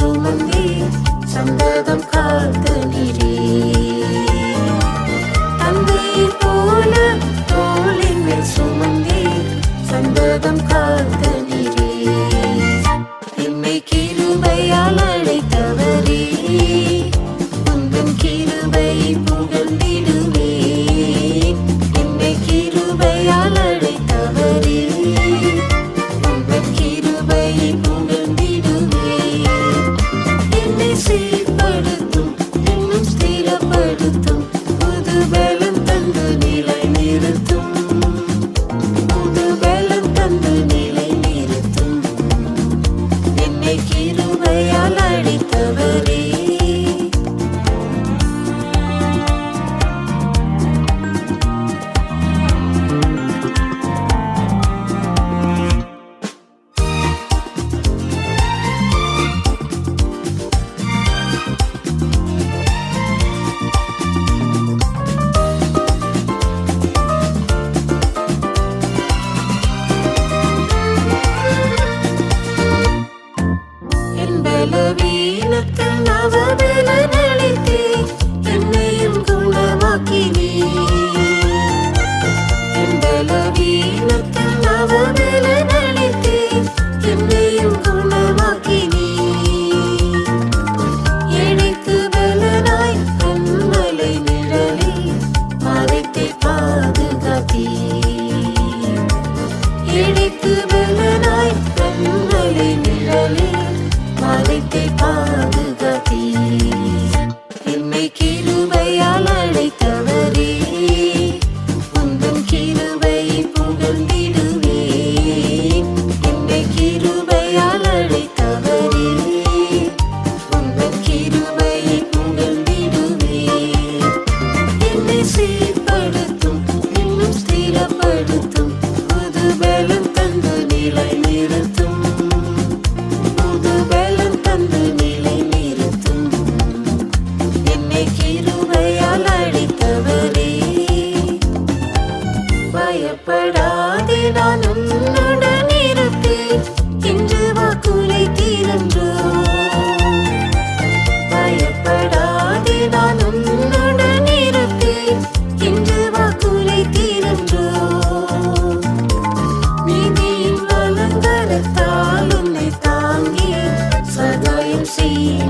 சுமந்தி சந்ததம் காத்து நிறே தந்தையை போல தோளின் மேல் சுமந்தி கிருபையாளர் quiero me.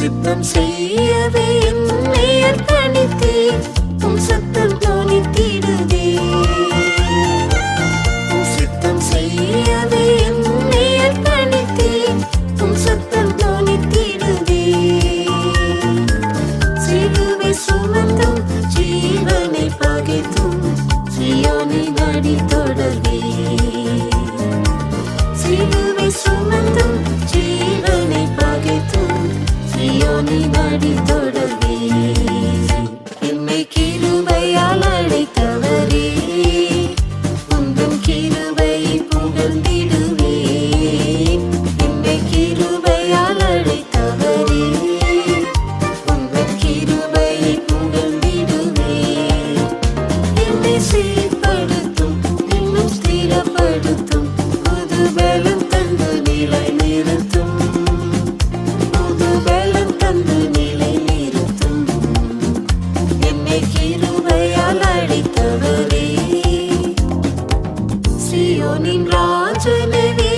சித்தம் செய்யவே என்னையர் தனித்தே உம் சத்தம் தோணித்திடுதே உம் சித்தம் செய்யவே என்னையர் தனித்தே உம் சத்தம் தோணித்திடுதே சிலுவை சுமந்தும் ஜீவனை பகைத்தும் சியோனை நடி தொடர்வே சிலுவை சுமந்தும் বাড়ি ধরে సియోనిన్ రాజులవే